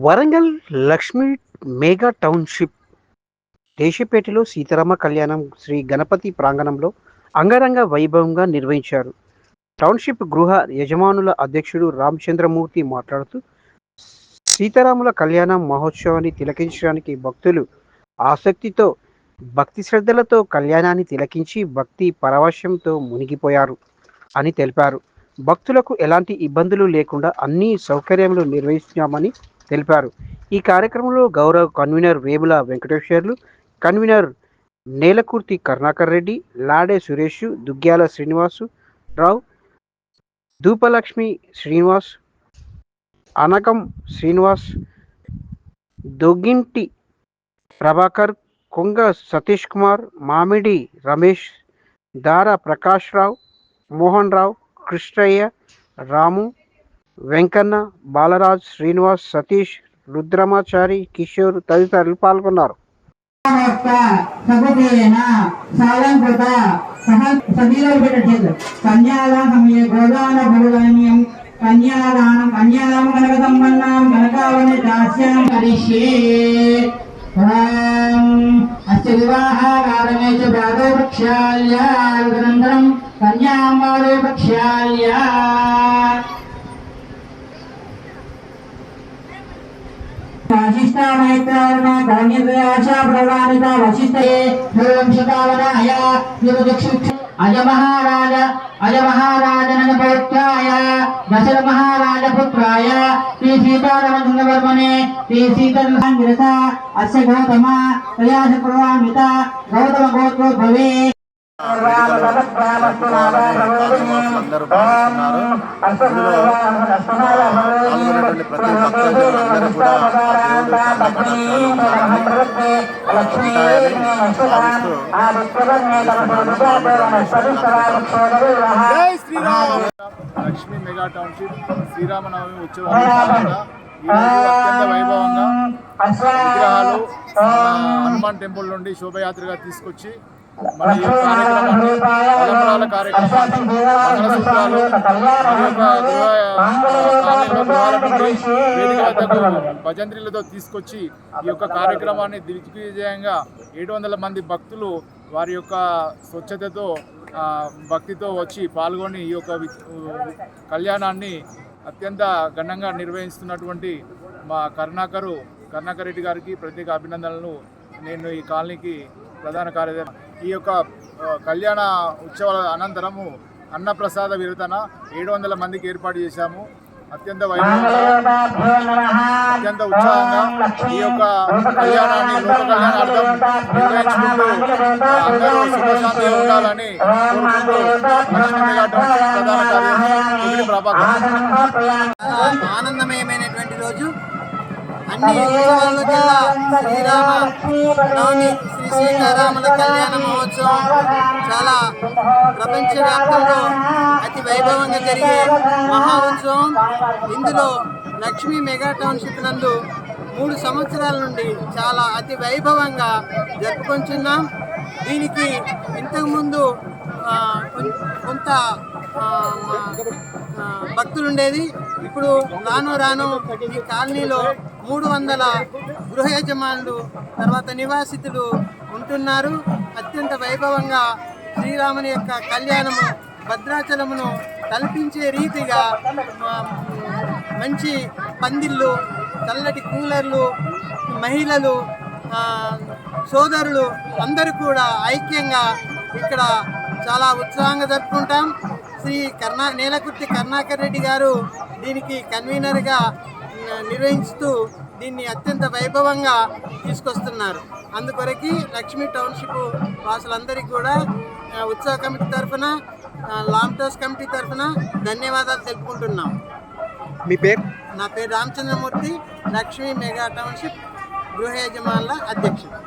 Warangal Lakshmi Megha township దేశపేటలో సీతారామ కళ్యాణం శ్రీ గణపతి ప్రాంగణంలో అంగరంగ వైభవంగా నిర్వహించారు. టౌన్షిప్ గృహ యజమానుల అధ్యక్షుడు రామచంద్రమూర్తి మాట్లాడుతూ సీతారాముల కళ్యాణం మహోత్సవాన్ని తిలకించడానికి భక్తులు ఆసక్తితో భక్తి శ్రద్ధలతో కళ్యాణాన్ని తిలకించి భక్తి పరవశంతో మునిగిపోయారు అని తెలిపారు. భక్తులకు ఎలాంటి ఇబ్బందులు లేకుండా అన్ని సౌకర్యములు నిర్వహిస్తున్నామని తెలిపారు. ఈ కార్యక్రమంలో గౌరవ కన్వీనర్ వేముల వెంకటేశ్వర్లు కన్వీనర్ నేలకుర్తి కరుణాకర్ రెడ్డి లాడే సురేష్ దుగ్గ్యాల శ్రీనివాసు రావు ధూపలక్ష్మి శ్రీనివాస్ అనకం శ్రీనివాస్ దొగ్గింటి ప్రభాకర్ కొంగ సతీష్ కుమార్ మామిడి రమేష్ దార ప్రకాష్ రావు మోహన్ రావు కృష్ణయ్య రాము వెంకన్న బాలరాజ్ శ్రీనివాస్ సతీష్ రుద్రమాచారి కిషోర్ తదితరులు పాల్గొన్నారు. కన్యాదానం కన్యాదానం కనక సంపన్నాం కనకావని దాస్యాం కరిష్యే అస్య వివాహాకారమే చ భాగో ప్రక్షాళ్య కన్యాం వాదో ప్రక్షాళ్య वशिष्ठा मैत्रार्मा काम्यव्याचा प्रवानिता वशिष्ठे सर्वं अज महाराज अज महाराजनपौत्राय दशर महाराजपुत्राय श्री श्री सीतरसा अस्य गौतमा, प्रयास भवे। అందరూ పాల్గొన్నటువంటి ప్రతి కూడా లక్ష్మీ మెగా టౌన్షిప్ శ్రీరామనవమి ఉత్సవం అత్యంత వైభవంగా విగ్రహాలు హనుమాన్ టెంపుల్ నుండి శోభయాత్రగా తీసుకొచ్చి మన ఈ యొక్క తీసుకొచ్చి ఈ యొక్క కార్యక్రమాన్ని దిగ్విజయంగా ఏడు వందల మంది భక్తులు వారి యొక్క స్వచ్ఛతతో భక్తితో వచ్చి పాల్గొని ఈ యొక్క కళ్యాణాన్ని అత్యంత ఘనంగా నిర్వహిస్తున్నటువంటి మా కరుణాకరు కరుణాకర్ రెడ్డి గారికి ప్రత్యేక అభినందనలు. నేను ఈ కాలనీకి ప్రధాన కార్యదర్శి ఈ యొక్క కళ్యాణ ఉత్సవాల అనంతరము అన్నప్రసాద విరతన ఏడు వందల మందికి ఏర్పాటు చేశాము. అత్యంత వైభవంగా అత్యంత ఉత్సాహంగా ఈ యొక్క కళ్యాణాన్ని లోక కళ్యాణార్థం నిర్వహించుకుంటూ అందరూ సుఖశాంతి ఉండాలని కోరుకుంటూ ప్రధాన కార్యదర్శి ప్రభాకర్. శ్రీరామనవమి శ్రీ సీతారాముల కళ్యాణ మహోత్సవం చాలా ప్రపంచవ్యాప్తంలో అతి వైభవంగా జరిగే మహా ఉత్సవం ఇందులో లక్ష్మీ మెగా టౌన్షిప్ నందు మూడు సంవత్సరాల నుండి చాలా అతి వైభవంగా జరుపుకొంచున్నాం దీనికి ఇంతకుముందు కొం- కొంత భక్తులు ఉండేది ఇప్పుడు రాను రాను ఈ కాలనీలో మూడు వందల గృహ యజమానులు తర్వాత నివాసితులు ఉంటున్నారు. అత్యంత వైభవంగా శ్రీరాముని యొక్క కళ్యాణము భద్రాచలమును కల్పించే రీతిగా మంచి పందిళ్ళు చల్లటి కూలర్లు మహిళలు సోదరులు అందరూ కూడా ఐక్యంగా ఇక్కడ చాలా ఉత్సాహంగా జరుపుకుంటాం. శ్రీ కర్ణా నేలకుర్తి కరుణాకర్ రెడ్డి గారు దీనికి కన్వీనర్గా ఆ, నిర్వహిస్తూ దీన్ని అత్యంత వైభవంగా తీసుకొస్తున్నారు. అందుకొరకి లక్ష్మీ టౌన్షిప్ వాసులందరికీ కూడా ఉత్సవ కమిటీ తరఫున లాంగ్టోస్ కమిటీ తరఫున ధన్యవాదాలు తెలుపుకుంటున్నాం. మీ పేరు? నా పేరు రామచంద్రమూర్తి లక్ష్మీ మెగా టౌన్షిప్ గృహ యజమానుల అధ్యక్షుడు.